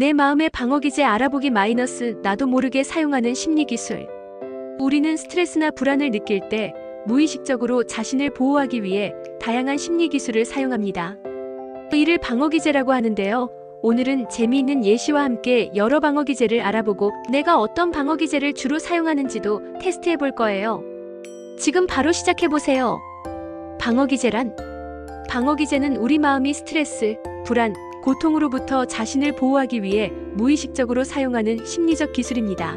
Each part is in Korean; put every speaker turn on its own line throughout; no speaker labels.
내 마음의 방어기제 알아보기 마이너스 나도 모르게 사용하는 심리기술. 우리는 스트레스나 불안을 느낄 때 무의식적으로 자신을 보호하기 위해 다양한 심리기술을 사용합니다. 이를 방어기제라고 하는데요. 오늘은 재미있는 예시와 함께 여러 방어기제를 알아보고 내가 어떤 방어기제를 주로 사용하는지도 테스트해 볼 거예요. 지금 바로 시작해 보세요. 방어기제란 방어기제는 우리 마음이 스트레스, 불안, 고통으로부터 자신을 보호하기 위해 무의식적으로 사용하는 심리적 기술입니다.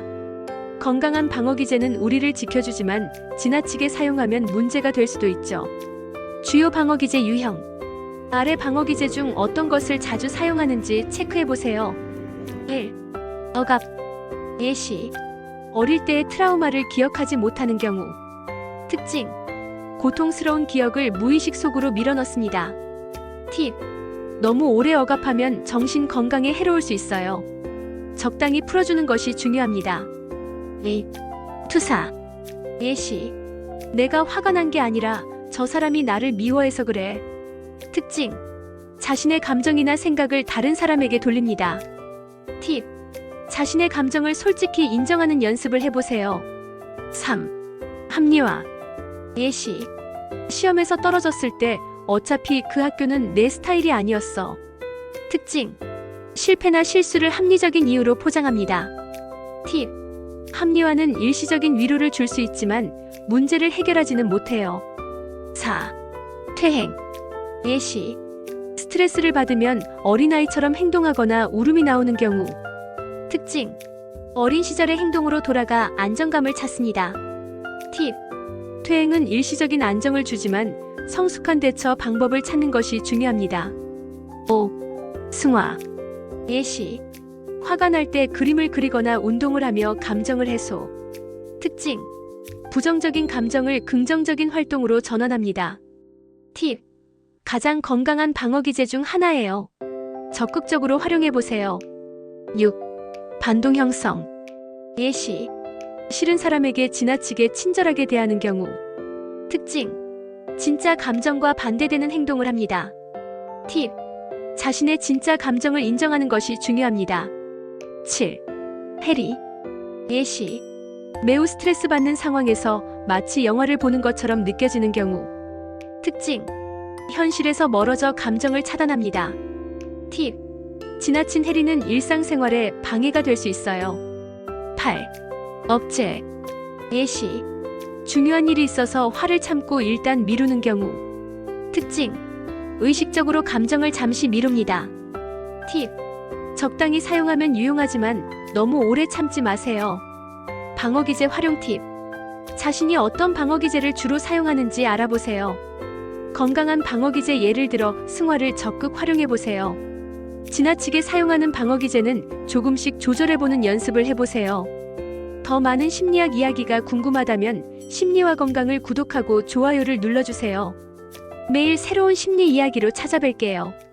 건강한 방어 기제는 우리를 지켜주지만 지나치게 사용하면 문제가 될 수도 있죠. 주요 방어 기제 유형. 아래 방어 기제 중 어떤 것을 자주 사용하는지 체크해 보세요. 1. 억압. 예시. 어릴 때의 트라우마를 기억하지 못하는 경우. 특징. 고통스러운 기억을 무의식 속으로 밀어넣습니다. 팁. 너무 오래 억압하면 정신 건강에 해로울 수 있어요. 적당히 풀어주는 것이 중요합니다. 2. 투사. 예시. 내가 화가 난 게 아니라 저 사람이 나를 미워해서 그래. 특징. 자신의 감정이나 생각을 다른 사람에게 돌립니다. 팁. 자신의 감정을 솔직히 인정하는 연습을 해보세요. 3. 합리화. 예시. 시험에서 떨어졌을 때 어차피 그 학교는 내 스타일이 아니었어. 특징. 실패나 실수를 합리적인 이유로 포장합니다. 팁. 합리화는 일시적인 위로를 줄 수 있지만 문제를 해결하지는 못해요. 4. 퇴행. 예시. 스트레스를 받으면 어린아이처럼 행동하거나 울음이 나오는 경우. 특징. 어린 시절의 행동으로 돌아가 안정감을 찾습니다. 팁. 퇴행은 일시적인 안정을 주지만 성숙한 대처 방법을 찾는 것이 중요합니다. 5. 승화. 예시. 화가 날 때 그림을 그리거나 운동을 하며 감정을 해소. 특징. 부정적인 감정을 긍정적인 활동으로 전환합니다. 팁. 가장 건강한 방어기제 중 하나예요. 적극적으로 활용해 보세요. 6. 반동 형성. 예시. 싫은 사람에게 지나치게 친절하게 대하는 경우. 특징. 진짜 감정과 반대되는 행동을 합니다. 팁. 자신의 진짜 감정을 인정하는 것이 중요합니다. 7. 해리. 예시. 매우 스트레스 받는 상황에서 마치 영화를 보는 것처럼 느껴지는 경우. 특징. 현실에서 멀어져 감정을 차단합니다. 팁. 지나친 해리는 일상생활에 방해가 될 수 있어요. 8. 억제. 예시. 중요한 일이 있어서 화를 참고 일단 미루는 경우. 특징. 의식적으로 감정을 잠시 미룹니다. 팁. 적당히 사용하면 유용하지만 너무 오래 참지 마세요. 방어기제 활용 팁. 자신이 어떤 방어기제를 주로 사용하는지 알아보세요. 건강한 방어기제 예를 들어 승화를 적극 활용해 보세요. 지나치게 사용하는 방어기제는 조금씩 조절해보는 연습을 해보세요. 더 많은 심리학 이야기가 궁금하다면 심리와 건강을 구독하고 좋아요를 눌러주세요. 매일 새로운 심리 이야기로 찾아뵐게요.